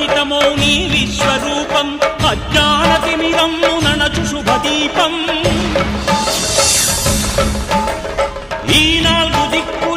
ఆద్యంతరహితమో నీ విశ్వరూపం. అజ్ఞానతిమిరము ననచు శుభదీపం. ఈ నాలుగు దిక్కు